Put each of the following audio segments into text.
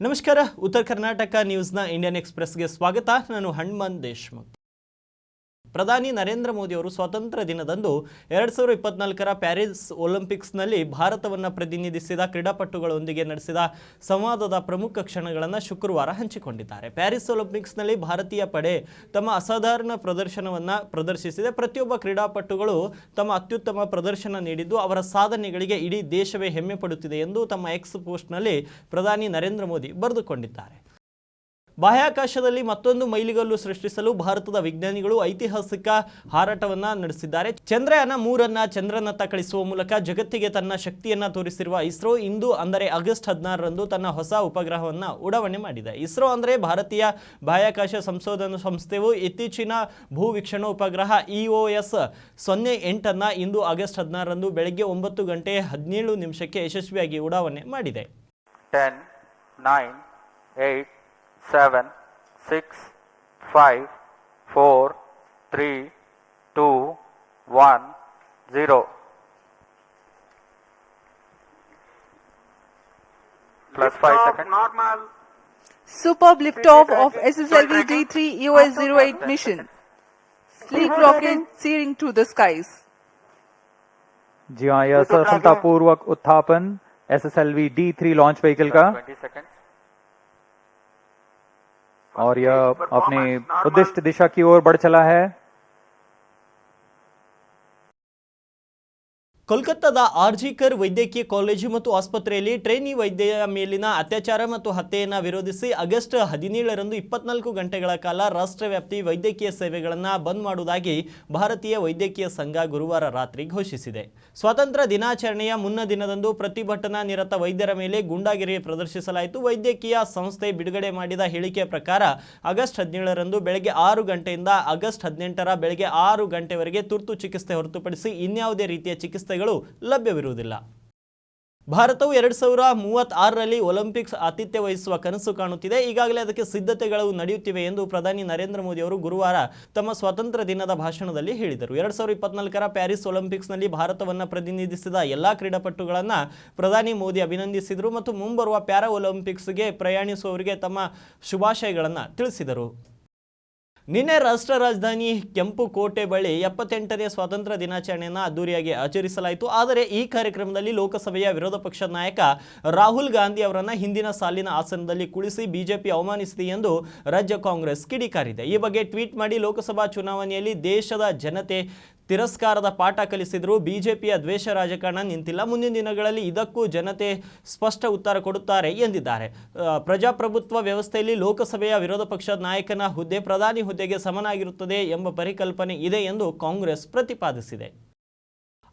ನಮಸ್ಕಾರ. ಉತ್ತರ ಕರ್ನಾಟಕ ನ್ಯೂಸ್ನ ಇಂಡಿಯನ್ ಎಕ್ಸ್ಪ್ರೆಸ್ಗೆ ಸ್ವಾಗತ. ನಾನು ಹನುಮಾನ್ ದೇಶ್ಮುಖ್. ಪ್ರಧಾನಿ ನರೇಂದ್ರ ಮೋದಿ ಅವರು ಸ್ವಾತಂತ್ರ್ಯ ದಿನದಂದು ಎರಡು ಸಾವಿರದ ಇಪ್ಪತ್ನಾಲ್ಕರ ಪ್ಯಾರಿಸ್ ಒಲಿಂಪಿಕ್ಸ್ನಲ್ಲಿ ಭಾರತವನ್ನು ಪ್ರತಿನಿಧಿಸಿದ ಕ್ರೀಡಾಪಟುಗಳೊಂದಿಗೆ ನಡೆಸಿದ ಸಂವಾದದ ಪ್ರಮುಖ ಕ್ಷಣಗಳನ್ನು ಶುಕ್ರವಾರ ಹಂಚಿಕೊಂಡಿದ್ದಾರೆ. ಪ್ಯಾರಿಸ್ ಒಲಿಂಪಿಕ್ಸ್ನಲ್ಲಿ ಭಾರತೀಯ ಪಡೆ ತಮ್ಮ ಅಸಾಧಾರಣ ಪ್ರದರ್ಶನವನ್ನು ಪ್ರದರ್ಶಿಸಿದೆ. ಪ್ರತಿಯೊಬ್ಬ ಕ್ರೀಡಾಪಟುಗಳು ತಮ್ಮ ಅತ್ಯುತ್ತಮ ಪ್ರದರ್ಶನ ನೀಡಿದ್ದು ಅವರ ಸಾಧನೆಗಳಿಗೆ ಇಡೀ ದೇಶವೇ ಹೆಮ್ಮೆ ಪಡುತ್ತಿದೆ ಎಂದು ತಮ್ಮ ಎಕ್ಸ್ ಪೋಸ್ಟ್ನಲ್ಲಿ ಪ್ರಧಾನಿ ನರೇಂದ್ರ ಮೋದಿ ಬರೆದುಕೊಂಡಿದ್ದಾರೆ. ಬಾಹ್ಯಾಕಾಶದಲ್ಲಿ ಮತ್ತೊಂದು ಮೈಲಿಗಲ್ಲು ಸೃಷ್ಟಿಸಲು ಭಾರತದ ವಿಜ್ಞಾನಿಗಳು ಐತಿಹಾಸಿಕ ಹಾರಾಟವನ್ನ ನಡೆಸಿದ್ದಾರೆ. ಚಂದ್ರಯಾನ ಮೂರನ್ನ ಚಂದ್ರನತ್ತ ಕಳಿಸುವ ಮೂಲಕ ಜಗತ್ತಿಗೆ ತನ್ನ ಶಕ್ತಿಯನ್ನ ತೋರಿಸಿರುವ ಇಸ್ರೋ ಇಂದು ಅಂದರೆ ಆಗಸ್ಟ್ ಹದಿನಾರರಂದು ತನ್ನ ಹೊಸ ಉಪಗ್ರಹವನ್ನ ಉಡಾವಣೆ ಮಾಡಿದೆ. ಇಸ್ರೋ ಅಂದರೆ ಭಾರತೀಯ ಬಾಹ್ಯಾಕಾಶ ಸಂಶೋಧನಾ ಸಂಸ್ಥೆಯು ಇತ್ತೀಚಿನ ಭೂವೀಕ್ಷಣ ಉಪಗ್ರಹ ಇಒಎಸ್ ಸೊನ್ನೆ ಎಂಟನ್ನ ಇಂದು ಆಗಸ್ಟ್ ಹದಿನಾರರಂದು ಬೆಳಗ್ಗೆ ಒಂಬತ್ತು ಗಂಟೆ ಹದಿನೇಳು ನಿಮಿಷಕ್ಕೆ ಯಶಸ್ವಿಯಾಗಿ ಉಡಾವಣೆ ಮಾಡಿದೆ. 10, 9, 8, 7, 6, 5, 4, 3, 2, 1, 0. Plus lift 5 seconds. Normal. Superb liftoff of SSLV D3 EOS-08 mission. Sleek rocket searing through the skies. जी हाँ यह सफलतापूर्वक उत्थापन S S L V D three launch vehicle का 20 seconds. और यह अपनी उद्दिष्ट दिशा की ओर बढ़ चला है। ಕೋಲ್ಕತ್ತಾದ ಆರ್ಜಿಕರ್ ವೈದ್ಯಕೀಯ ಕಾಲೇಜು ಮತ್ತು ಆಸ್ಪತ್ರೆಯಲ್ಲಿ ಟ್ರೈನಿ ವೈದ್ಯೆಯ ಮೇಲಿನ ಅತ್ಯಾಚಾರ ಮತ್ತು ಹತ್ಯೆಯನ್ನು ವಿರೋಧಿಸಿ ಆಗಸ್ಟ್ ಹದಿನೇಳರಂದು ಇಪ್ಪತ್ನಾಲ್ಕು ಗಂಟೆಗಳ ಕಾಲ ರಾಷ್ಟ್ರವ್ಯಾಪ್ತಿ ವೈದ್ಯಕೀಯ ಸೇವೆಗಳನ್ನು ಬಂದ್ ಮಾಡುವುದಾಗಿ ಭಾರತೀಯ ವೈದ್ಯಕೀಯ ಸಂಘ ಗುರುವಾರ ರಾತ್ರಿ ಘೋಷಿಸಿದೆ. ಸ್ವಾತಂತ್ರ್ಯ ದಿನಾಚರಣೆಯ ಮುನ್ನ ದಿನದಂದು ಪ್ರತಿಭಟನಾ ನಿರತ ವೈದ್ಯರ ಮೇಲೆ ಗುಂಡಾಗಿರಿ ಪ್ರದರ್ಶಿಸಲಾಯಿತು. ವೈದ್ಯಕೀಯ ಸಂಸ್ಥೆ ಬಿಡುಗಡೆ ಮಾಡಿದ ಹೇಳಿಕೆಯ ಪ್ರಕಾರ ಆಗಸ್ಟ್ ಹದಿನೇಳರಂದು ಬೆಳಗ್ಗೆ ಆರು ಗಂಟೆಯಿಂದ ಆಗಸ್ಟ್ ಹದಿನೆಂಟರ ಬೆಳಗ್ಗೆ ಆರು ಗಂಟೆವರೆಗೆ ತುರ್ತು ಚಿಕಿತ್ಸೆ ಹೊರತುಪಡಿಸಿ ಇನ್ಯಾವುದೇ ರೀತಿಯ ಚಿಕಿತ್ಸೆಗಳು ಲಭ್ಯವಿರುವುದಿಲ್ಲ. ಭಾರತವು ಎರಡು ಸಾವಿರ ಮೂವತ್ತಾರರಲ್ಲಿ ಒಲಿಂಪಿಕ್ಸ್ ಆತಿಥ್ಯ ವಹಿಸುವ ಕನಸು ಕಾಣುತ್ತಿದೆ. ಈಗಾಗಲೇ ಅದಕ್ಕೆ ಸಿದ್ಧತೆಗಳು ನಡೆಯುತ್ತಿವೆ ಎಂದು ಪ್ರಧಾನಿ ನರೇಂದ್ರ ಮೋದಿ ಅವರು ಗುರುವಾರ ತಮ್ಮ ಸ್ವಾತಂತ್ರ್ಯ ದಿನದ ಭಾಷಣದಲ್ಲಿ ಹೇಳಿದರು. ಎರಡು ಸಾವಿರದ ಇಪ್ಪತ್ನಾಲ್ಕರ ಪ್ಯಾರಿಸ್ ಒಲಿಂಪಿಕ್ಸ್ನಲ್ಲಿ ಭಾರತವನ್ನು ಪ್ರತಿನಿಧಿಸಿದ ಎಲ್ಲ ಕ್ರೀಡಾಪಟುಗಳನ್ನು ಪ್ರಧಾನಿ ಮೋದಿ ಅಭಿನಂದಿಸಿದರು ಮತ್ತು ಮುಂಬರುವ ಪ್ಯಾರಾ ಒಲಿಂಪಿಕ್ಸ್ಗೆ ಪ್ರಯಾಣಿಸುವವರಿಗೆ ತಮ್ಮ ಶುಭಾಶಯಗಳನ್ನು ತಿಳಿಸಿದರು. ನಿನ್ನೆ ರಾಷ್ಟ್ರ ರಾಜಧಾನಿ ಕೆಂಪು ಕೋಟೆ ಬಳಿ ಎಪ್ಪತ್ತೆಂಟನೇ ಸ್ವಾತಂತ್ರ್ಯ ದಿನಾಚರಣೆಯನ್ನು ಅದ್ದೂರಿಯಾಗಿ ಆಚರಿಸಲಾಯಿತು. ಆದರೆ ಈ ಕಾರ್ಯಕ್ರಮದಲ್ಲಿ ಲೋಕಸಭೆಯ ವಿರೋಧ ಪಕ್ಷದ ನಾಯಕ ರಾಹುಲ್ ಗಾಂಧಿ ಅವರನ್ನು ಹಿಂದಿನ ಸಾಲಿನ ಆಸನದಲ್ಲಿ ಕುಳಿಸಿ ಬಿಜೆಪಿ ಅವಮಾನಿಸಿದೆ ಎಂದು ರಾಜ್ಯ ಕಾಂಗ್ರೆಸ್ ಕಿಡಿಕಾರಿದೆ. ಈ ಬಗ್ಗೆ ಟ್ವೀಟ್ ಮಾಡಿ ಲೋಕಸಭಾ ಚುನಾವಣೆಯಲ್ಲಿ ದೇಶದ ಜನತೆ ತಿರಸ್ಕಾರದ ಪಾಠ ಕಲಿಸಿದರೂ. ಬಿಜೆಪಿಯ ದ್ವೇಷ ರಾಜಕಾರಣ ನಿಂತಿಲ್ಲ. ಮುಂದಿನ ದಿನಗಳಲ್ಲಿ ಇದಕ್ಕೂ ಜನತೆ ಸ್ಪಷ್ಟ ಉತ್ತರ ಕೊಡುತ್ತಾರೆ ಎಂದಿದ್ದಾರೆ. ಪ್ರಜಾಪ್ರಭುತ್ವ ವ್ಯವಸ್ಥೆಯಲ್ಲಿ ಲೋಕಸಭೆಯ ವಿರೋಧ ಪಕ್ಷದ ನಾಯಕನ ಹುದ್ದೆ ಪ್ರಧಾನಿ ಹುದ್ದೆಗೆ ಸಮನಾಗಿರುತ್ತದೆ ಎಂಬ ಪರಿಕಲ್ಪನೆ ಇದೆ ಎಂದು ಕಾಂಗ್ರೆಸ್ ಪ್ರತಿಪಾದಿಸಿದೆ.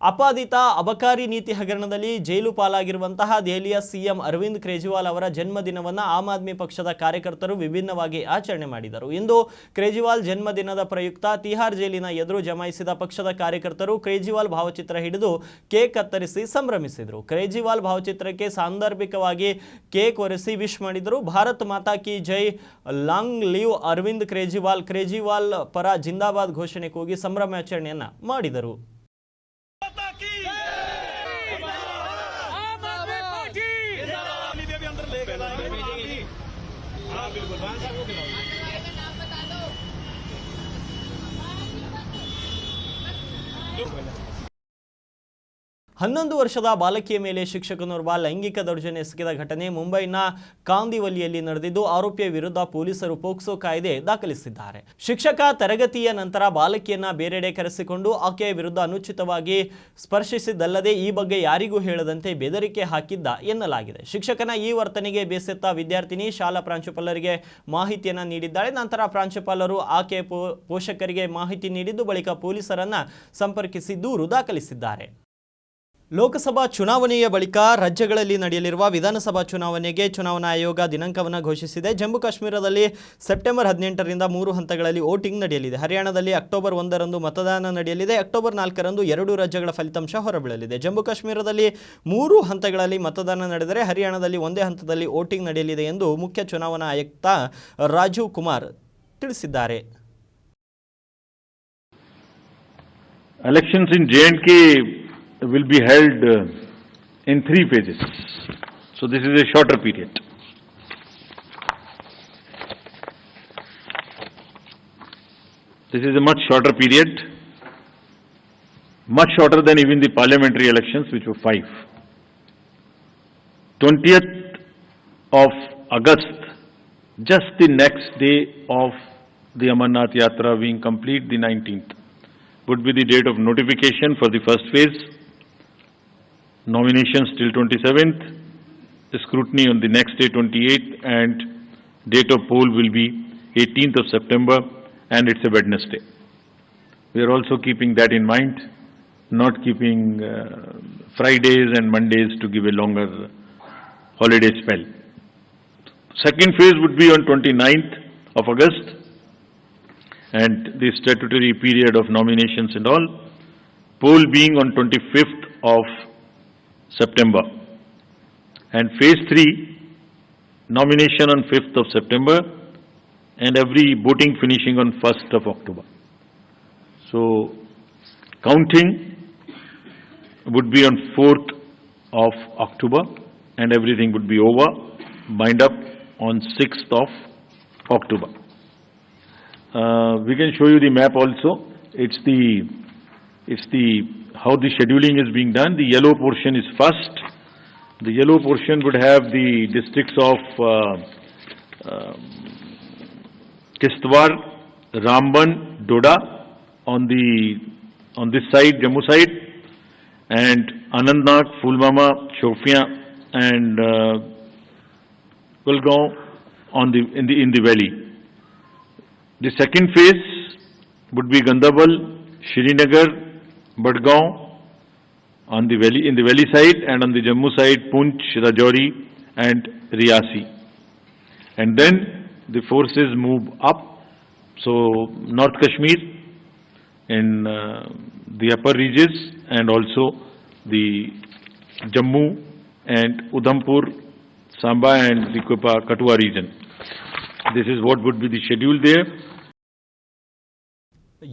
ಅಪಾದಿತ, ಅಬಕಾರಿ ನೀತಿ ಹಗರಣದಲ್ಲಿ ಜೈಲು ಪಾಲಾಗಿರುವಂತಹ ದೆಹಲಿಯ ಸಿಎಂ ಅರವಿಂದ್ ಕೇಜ್ರಿವಾಲ್ ಅವರ ಜನ್ಮದಿನವನ್ನು ಆಮ್ ಆದ್ಮಿ ಪಕ್ಷದ ಕಾರ್ಯಕರ್ತರು ವಿಭಿನ್ನವಾಗಿ ಆಚರಣೆ ಮಾಡಿದರು. ಇಂದು ಕೇಜ್ರಿವಾಲ್ ಜನ್ಮದಿನದ ಪ್ರಯುಕ್ತ ತಿಹಾರ್ ಜೈಲಿನ ಎದುರು ಜಮಾಯಿಸಿದ ಪಕ್ಷದ ಕಾರ್ಯಕರ್ತರು ಕೇಜ್ರಿವಾಲ್ ಭಾವಚಿತ್ರ ಹಿಡಿದು ಕೇಕ್ ಕತ್ತರಿಸಿ ಸಂಭ್ರಮಿಸಿದರು. ಕೇಜ್ರಿವಾಲ್ ಭಾವಚಿತ್ರಕ್ಕೆ ಸಾಂದರ್ಭಿಕವಾಗಿ ಕೇಕ್ ಒರೆಸಿ ವಿಶ್ ಮಾಡಿದರು. ಭಾರತ್ ಮಾತಾ ಕಿ ಜೈ, ಲಾಂಗ್ ಲಿವ್ ಅರವಿಂದ್ ಕೇಜ್ರಿವಾಲ್ ಕೇಜ್ರಿವಾಲ್ ಪರ ಜಿಂದಾಬಾದ್ ಘೋಷಣೆ ಕೂಗಿ ಸಂಭ್ರಮಾಚರಣೆಯನ್ನ ಮಾಡಿದರು. बिल्कुल वहाँ से ಹನ್ನೊಂದು ವರ್ಷದ ಬಾಲಕಿಯ ಮೇಲೆ ಶಿಕ್ಷಕನೋರ್ವ ಲೈಂಗಿಕ ದೌರ್ಜನ್ಯ ಎಸಗಿದ ಘಟನೆ ಮುಂಬೈನ ಕಾಂದಿವಲಿಯಲ್ಲಿ ನಡೆದಿದ್ದು, ಆರೋಪಿಯ ವಿರುದ್ಧ ಪೊಲೀಸರು ಪೋಕ್ಸೋ ಕಾಯ್ದೆ ದಾಖಲಿಸಿದ್ದಾರೆ. ಶಿಕ್ಷಕ ತರಗತಿಯ ನಂತರ ಬಾಲಕಿಯನ್ನ ಬೇರೆಡೆ ಕರೆಸಿಕೊಂಡು ಆಕೆಯ ವಿರುದ್ಧ ಅನುಚಿತವಾಗಿ ಸ್ಪರ್ಶಿಸಿದ್ದಲ್ಲದೆ ಈ ಬಗ್ಗೆ ಯಾರಿಗೂ ಹೇಳದಂತೆ ಬೆದರಿಕೆ ಹಾಕಿದ್ದ ಎನ್ನಲಾಗಿದೆ. ಶಿಕ್ಷಕನ ಈ ವರ್ತನೆಗೆ ಬೇಸೆತ್ತ ವಿದ್ಯಾರ್ಥಿನಿ ಶಾಲಾ ಪ್ರಾಂಶುಪಾಲರಿಗೆ ಮಾಹಿತಿಯನ್ನು ನೀಡಿದ್ದಾಳೆ. ನಂತರ ಪ್ರಾಂಶುಪಾಲರು ಆಕೆ ಪೋಷಕರಿಗೆ ಮಾಹಿತಿ ನೀಡಿದ್ದು, ಬಳಿಕ ಪೊಲೀಸರನ್ನ ಸಂಪರ್ಕಿಸಿ ದೂರು ದಾಖಲಿಸಿದ್ದಾರೆ. ಲೋಕಸಭಾ ಚುನಾವಣೆಯ ಬಳಿಕ ರಾಜ್ಯಗಳಲ್ಲಿ ನಡೆಯಲಿರುವ ವಿಧಾನಸಭಾ ಚುನಾವಣೆಗೆ ಚುನಾವಣಾ ಆಯೋಗ ದಿನಾಂಕವನ್ನು ಘೋಷಿಸಿದೆ. ಜಮ್ಮು ಕಾಶ್ಮೀರದಲ್ಲಿ ಸೆಪ್ಟೆಂಬರ್ ಹದಿನೆಂಟರಿಂದ ಮೂರು ಹಂತಗಳಲ್ಲಿ ವೋಟಿಂಗ್ ನಡೆಯಲಿದೆ. ಹರಿಯಾಣದಲ್ಲಿ ಅಕ್ಟೋಬರ್ ಒಂದರಂದು ಮತದಾನ ನಡೆಯಲಿದೆ. ಅಕ್ಟೋಬರ್ ನಾಲ್ಕರಂದು ಎರಡು ರಾಜ್ಯಗಳ ಫಲಿತಾಂಶ ಹೊರಬೀಳಲಿದೆ. ಜಮ್ಮು ಕಾಶ್ಮೀರದಲ್ಲಿ ಮೂರು ಹಂತಗಳಲ್ಲಿ ಮತದಾನ ನಡೆದರೆ ಹರಿಯಾಣದಲ್ಲಿ ಒಂದೇ ಹಂತದಲ್ಲಿ ವೋಟಿಂಗ್ ನಡೆಯಲಿದೆ ಎಂದು ಮುಖ್ಯ ಚುನಾವಣಾ ಆಯುಕ್ತ ರಾಜೀವ್ ಕುಮಾರ್ ತಿಳಿಸಿದ್ದಾರೆ. Elections in J&K will be held uh, in three pages. So this is a shorter period. This is a much shorter period, much shorter than even the parliamentary elections, which were five. 20th of August, just the next day of the Amarnath Yatra being complete, the 19th, would be the date of notification for the first phase nominations till 27th, scrutiny on the next day, 28th, and date of poll will be 18th of September, and it's a Wednesday. We are also keeping that in mind, not keeping uh, Fridays and Mondays to give a longer holiday spell. Second phase would be on 29th of August, and the statutory period of nominations and all, poll being on 25th of September. And phase three, nomination on 5th of September, and every voting finishing on 1st of October. So, counting would be on 4th of October, and everything would be over, bind up on 6th of October. Uh, we can show you the map also. It's the, it's the, how the scheduling is being done. The yellow portion is first. The yellow portion would have the districts of uh, um, Kishtwar, Ramban, Doda on the, on this side, Jammu side, and Anandnag, Fulmama, Shofian, and uh, Kulgaon on the, in the, in the valley. The second phase would be Gandhabal, Srinagar, Badgaon on the valley, in the valley side, and on the Jammu side, Punch, Rajouri, and Riyasi. And then the forces move up, so North Kashmir in uh, the upper reaches, and also the Jammu and Udhampur, Samba and the Katua region. This is what would be the schedule there.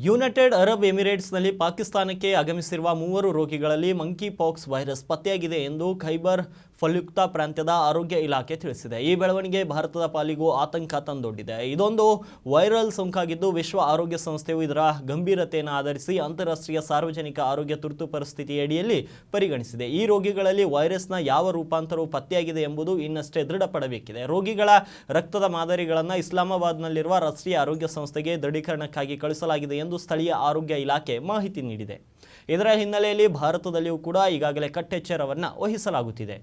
United Arab ಎಮಿರೇಟ್ಸ್ನಲ್ಲಿ ಪಾಕಿಸ್ತಾನಕ್ಕೆ ಆಗಮಿಸಿರುವ ಮೂವರು ರೋಗಿಗಳಲ್ಲಿ monkey pox virus ಪತ್ತೆಯಾಗಿದೆ ಎಂದು ಖೈಬರ್ ಫಲ್ಯುಕ್ತಾ ಪ್ರಾಂತ್ಯದ ಆರೋಗ್ಯ ಇಲಾಖೆ ತಿಳಿಸಿದೆ. ಈ ಬೆಳವಣಿಗೆ ಭಾರತದ ಪಾಲಿಗೂ ಆತಂಕ ತಂದೊಡ್ಡಿದೆ. ಇದೊಂದು ವೈರಲ್ ಸೋಂಕಾಗಿದ್ದು ವಿಶ್ವ ಆರೋಗ್ಯ ಸಂಸ್ಥೆಯು ಇದರ ಗಂಭೀರತೆಯನ್ನು ಆಧರಿಸಿ ಅಂತಾರಾಷ್ಟ್ರೀಯ ಸಾರ್ವಜನಿಕ ಆರೋಗ್ಯ ತುರ್ತು ಪರಿಸ್ಥಿತಿ ಅಡಿಯಲ್ಲಿ ಪರಿಗಣಿಸಿದೆ. ಈ ರೋಗಿಗಳಲ್ಲಿ ವೈರಸ್ನ ಯಾವ ರೂಪಾಂತರವು ಪತ್ತೆಯಾಗಿದೆ ಎಂಬುದು ಇನ್ನಷ್ಟೇ ದೃಢಪಡಬೇಕಿದೆ. ರೋಗಿಗಳ ರಕ್ತದ ಮಾದರಿಗಳನ್ನು ಇಸ್ಲಾಮಾಬಾದ್ನಲ್ಲಿರುವ ರಾಷ್ಟ್ರೀಯ ಆರೋಗ್ಯ ಸಂಸ್ಥೆಗೆ ದೃಢೀಕರಣಕ್ಕಾಗಿ ಕಳಿಸಲಾಗಿದೆ ಎಂದು ಸ್ಥಳೀಯ ಆರೋಗ್ಯ ಇಲಾಖೆ ಮಾಹಿತಿ ನೀಡಿದೆ. ಇದರ ಹಿನ್ನೆಲೆಯಲ್ಲಿ ಭಾರತದಲ್ಲಿಯೂ ಕೂಡ ಈಗಾಗಲೇ ಕಟ್ಟೆಚ್ಚರವನ್ನು ವಹಿಸಲಾಗುತ್ತಿದೆ.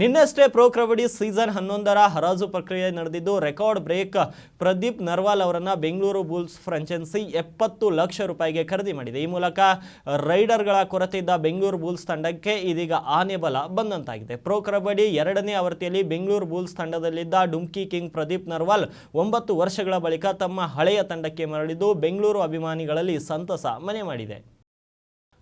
ನಿನ್ನೆಷ್ಟೇ ಪ್ರೊ ಕಬಡ್ಡಿ ಸೀಸನ್ ಹನ್ನೊಂದರ ಹರಾಜು ಪ್ರಕ್ರಿಯೆ ನಡೆದಿದ್ದು, ರೆಕಾರ್ಡ್ ಬ್ರೇಕ್ ಪ್ರದೀಪ್ ನರ್ವಾಲ್ ಅವರನ್ನು ಬೆಂಗಳೂರು ಬುಲ್ಸ್ ಫ್ರಾಂಚೈಸಿ ಎಪ್ಪತ್ತು ಲಕ್ಷ ರೂಪಾಯಿಗೆ ಖರೀದಿ ಮಾಡಿದೆ. ಈ ಮೂಲಕ ರೈಡರ್ಗಳ ಕೊರತೆ ಇದ್ದ ಬೆಂಗಳೂರು ಬುಲ್ಸ್ ತಂಡಕ್ಕೆ ಇದೀಗ ಆನೆ ಬಲ ಬಂದಂತಾಗಿದೆ. ಪ್ರೊ ಕಬಡ್ಡಿ ಎರಡನೇ ಆವೃತ್ತಿಯಲ್ಲಿ ಬೆಂಗಳೂರು ಬುಲ್ಸ್ ತಂಡದಲ್ಲಿದ್ದ ಡುಮ್ಕಿ ಕಿಂಗ್ ಪ್ರದೀಪ್ ನರ್ವಾಲ್ ಒಂಬತ್ತು ವರ್ಷಗಳ ಬಳಿಕ ತಮ್ಮ ಹಳೆಯ ತಂಡಕ್ಕೆ ಮರಳಿದ್ದು, ಬೆಂಗಳೂರು ಅಭಿಮಾನಿಗಳಲ್ಲಿ ಸಂತಸ ಮನೆ ಮಾಡಿದೆ.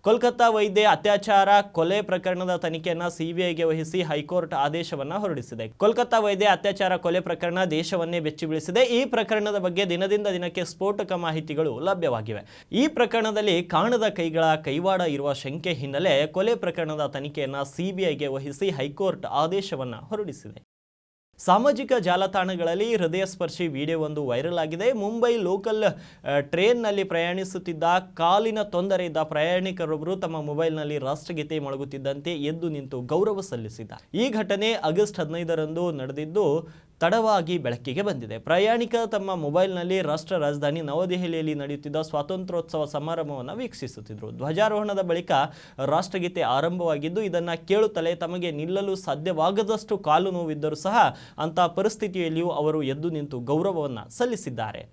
ಕೋಲ್ಕತ್ತಾ ವೈದ್ಯ ಅತ್ಯಾಚಾರ, ಕೊಲೆ ಪ್ರಕರಣದ ತನಿಖೆಯನ್ನು ಸಿಬಿಐಗೆ ವಹಿಸಿ ಹೈಕೋರ್ಟ್ ಆದೇಶವನ್ನು ಹೊರಡಿಸಿದೆ. ಕೋಲ್ಕತ್ತಾ ವೈದ್ಯ ಅತ್ಯಾಚಾರ, ಕೊಲೆ ಪ್ರಕರಣ ದೇಶವನ್ನೇ ಬೆಚ್ಚಿಬೀಳಿಸಿದೆ. ಈ ಪ್ರಕರಣದ ಬಗ್ಗೆ ದಿನದಿಂದ ದಿನಕ್ಕೆ ಸ್ಫೋಟಕ ಮಾಹಿತಿಗಳು ಲಭ್ಯವಾಗಿವೆ. ಈ ಪ್ರಕರಣದಲ್ಲಿ ಕಾಣದ ಕೈಗಳ ಕೈವಾಡ ಇರುವ ಶಂಕೆ ಹಿನ್ನೆಲೆ ಕೊಲೆ ಪ್ರಕರಣದ ತನಿಖೆಯನ್ನ ಸಿಬಿಐಗೆ ವಹಿಸಿ ಹೈಕೋರ್ಟ್ ಆದೇಶವನ್ನು ಹೊರಡಿಸಿದೆ. ಸಾಮಾಜಿಕ ಜಾಲತಾಣಗಳಲ್ಲಿ ಹೃದಯ ಸ್ಪರ್ಶಿ ವಿಡಿಯೋವೊಂದು ವೈರಲ್ ಆಗಿದೆ. ಮುಂಬೈ ಲೋಕಲ್ ಟ್ರೈನ್ನಲ್ಲಿ ಪ್ರಯಾಣಿಸುತ್ತಿದ್ದ ಕಾಲಿನ ತೊಂದರೆ ಇದ್ದ ಪ್ರಯಾಣಿಕರೊಬ್ಬರು ತಮ್ಮ ಮೊಬೈಲ್ನಲ್ಲಿ ರಾಷ್ಟ್ರಗೀತೆ ಮೊಳಗುತ್ತಿದ್ದಂತೆ ಎದ್ದು ನಿಂತು ಗೌರವ ಸಲ್ಲಿಸಿದ್ದ ಈ ಘಟನೆ ಆಗಸ್ಟ್ ಹದಿನೈದರಂದು ನಡೆದಿದ್ದು ತಡವಾಗಿ ಬೆಳಕಿಗೆ ಬಂದಿದೆ. ಪ್ರಯಾಣಿಕ ತಮ್ಮ ಮೊಬೈಲ್ನಲ್ಲಿ ರಾಷ್ಟ್ರ ರಾಜಧಾನಿ ನವದೆಹಲಿಯಲ್ಲಿ ನಡೆಯುತ್ತಿದ್ದ ಸ್ವಾತಂತ್ರ್ಯೋತ್ಸವ ಸಮಾರಂಭವನ್ನು ವೀಕ್ಷಿಸುತ್ತಿದ್ದರು ಧ್ವಜಾರೋಹಣದ ಬಳಿಕ ರಾಷ್ಟ್ರಗೀತೆ ಆರಂಭವಾಗಿದ್ದು, ಇದನ್ನು ಕೇಳುತ್ತಲೇ ತಮಗೆ ನಿಲ್ಲಲು ಸಾಧ್ಯವಾಗದಷ್ಟು ಕಾಲು ನೋವಿದ್ದರೂ ಸಹ ಅಂತಹ ಪರಿಸ್ಥಿತಿಯಲ್ಲಿಯೂ ಅವರು ಎದ್ದು ನಿಂತು ಗೌರವವನ್ನು ಸಲ್ಲಿಸಿದ್ದಾರೆ.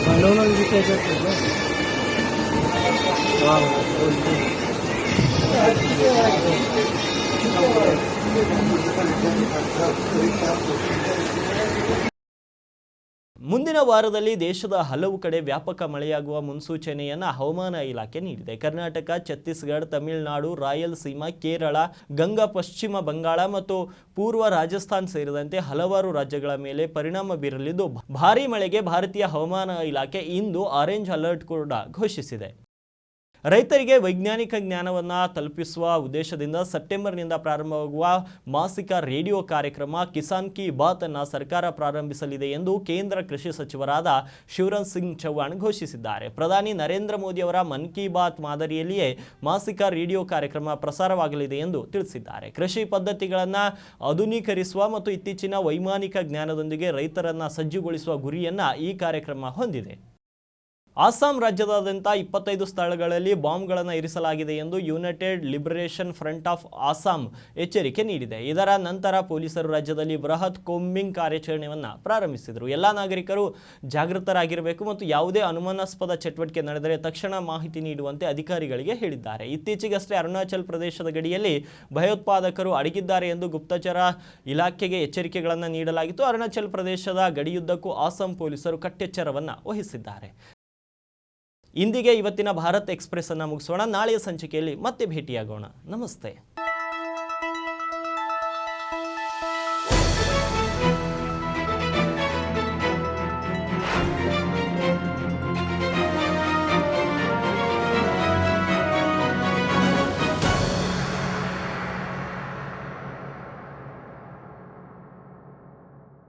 हाँ हाँ उनसे बनोना भी क्या करते हैं हाँ बोलते ಮುಂದಿನ ವಾರದಲ್ಲಿ ದೇಶದ ಹಲವು ಕಡೆ ವ್ಯಾಪಕ ಮಳೆಯಾಗುವ ಮುನ್ಸೂಚನೆಯನ್ನು ಹವಾಮಾನ ಇಲಾಖೆ ನೀಡಿದೆ. ಕರ್ನಾಟಕ, ಛತ್ತೀಸ್ಗಢ, ತಮಿಳುನಾಡು ರಾಯಲ್ಸೀಮಾ ಕೇರಳ, ಗಂಗಾ, ಪಶ್ಚಿಮ ಬಂಗಾಳ ಮತ್ತು ಪೂರ್ವ ರಾಜಸ್ಥಾನ್ ಸೇರಿದಂತೆ ಹಲವಾರು ರಾಜ್ಯಗಳ ಮೇಲೆ ಪರಿಣಾಮ ಬೀರಲಿದ್ದು, ಭಾರೀ ಮಳೆಗೆ ಭಾರತೀಯ ಹವಾಮಾನ ಇಲಾಖೆ ಇಂದು ಆರೆಂಜ್ ಅಲರ್ಟ್ ಕೂಡ ಘೋಷಿಸಿದೆ. ರೈತರಿಗೆ ವೈಜ್ಞಾನಿಕ ಜ್ಞಾನವನ್ನು ತಲುಪಿಸುವ ಉದ್ದೇಶದಿಂದ ಸೆಪ್ಟೆಂಬರ್ನಿಂದ ಪ್ರಾರಂಭವಾಗುವ ಮಾಸಿಕ ರೇಡಿಯೋ ಕಾರ್ಯಕ್ರಮ ಕಿಸಾನ್ ಕಿ ಬಾತ್ ಅನ್ನು ಸರ್ಕಾರ ಪ್ರಾರಂಭಿಸಲಿದೆ ಎಂದು ಕೇಂದ್ರ ಕೃಷಿ ಸಚಿವರಾದ ಶಿವರಾಜ್ ಸಿಂಗ್ ಚೌಹಾಣ್ ಘೋಷಿಸಿದ್ದಾರೆ. ಪ್ರಧಾನಿ ನರೇಂದ್ರ ಮೋದಿ ಅವರ ಮನ್ ಕಿ ಬಾತ್ ಮಾದರಿಯಲ್ಲಿಯೇ ಮಾಸಿಕ ರೇಡಿಯೋ ಕಾರ್ಯಕ್ರಮ ಪ್ರಸಾರವಾಗಲಿದೆ ಎಂದು ತಿಳಿಸಿದ್ದಾರೆ. ಕೃಷಿ ಪದ್ಧತಿಗಳನ್ನು ಆಧುನೀಕರಿಸುವ ಮತ್ತು ಇತ್ತೀಚಿನ ವೈಮಾನಿಕ ಜ್ಞಾನದೊಂದಿಗೆ ರೈತರನ್ನು ಸಜ್ಜುಗೊಳಿಸುವ ಗುರಿಯನ್ನು ಈ ಕಾರ್ಯಕ್ರಮ ಹೊಂದಿದೆ. ಅಸ್ಸಾಂ ರಾಜ್ಯದಾದ್ಯಂತ ಇಪ್ಪತ್ತೈದು ಸ್ಥಳಗಳಲ್ಲಿ ಬಾಂಬ್ಗಳನ್ನು ಇರಿಸಲಾಗಿದೆ ಎಂದು United Liberation Front of Assam ಎಚ್ಚರಿಕೆ ನೀಡಿದೆ. ಇದರ ನಂತರ ಪೊಲೀಸರು ರಾಜ್ಯದಲ್ಲಿ ಬೃಹತ್ ಕೋಂಬಿಂಗ್ ಕಾರ್ಯಾಚರಣೆಯನ್ನು ಪ್ರಾರಂಭಿಸಿದರು. ಎಲ್ಲ ನಾಗರಿಕರು ಜಾಗೃತರಾಗಿರಬೇಕು ಮತ್ತು ಯಾವುದೇ ಅನುಮಾನಾಸ್ಪದ ಚಟುವಟಿಕೆ ನಡೆದರೆ ತಕ್ಷಣ ಮಾಹಿತಿ ನೀಡುವಂತೆ ಅಧಿಕಾರಿಗಳಿಗೆ ಹೇಳಿದ್ದಾರೆ. ಇತ್ತೀಚೆಗಷ್ಟೇ ಅರುಣಾಚಲ್ ಪ್ರದೇಶದ ಗಡಿಯಲ್ಲಿ ಭಯೋತ್ಪಾದಕರು ಅಡಗಿದ್ದಾರೆ ಎಂದು ಗುಪ್ತಚರ ಇಲಾಖೆಗೆ ಎಚ್ಚರಿಕೆಗಳನ್ನು ನೀಡಲಾಗಿತ್ತು. ಅರುಣಾಚಲ ಪ್ರದೇಶದ ಗಡಿಯುದ್ದಕ್ಕೂ ಅಸ್ಸಾಂ ಪೊಲೀಸರು ಕಟ್ಟೆಚ್ಚರವನ್ನು ವಹಿಸಿದ್ದಾರೆ. ಇಂದಿಗೆ ಇವತ್ತಿನ ಭಾರತ್ ಎಕ್ಸ್ಪ್ರೆಸ್ ಅನ್ನು ಮುಗಿಸೋಣ. ನಾಳೆಯ ಸಂಚಿಕೆಯಲ್ಲಿ ಮತ್ತೆ ಭೇಟಿಯಾಗೋಣ. ನಮಸ್ತೆ.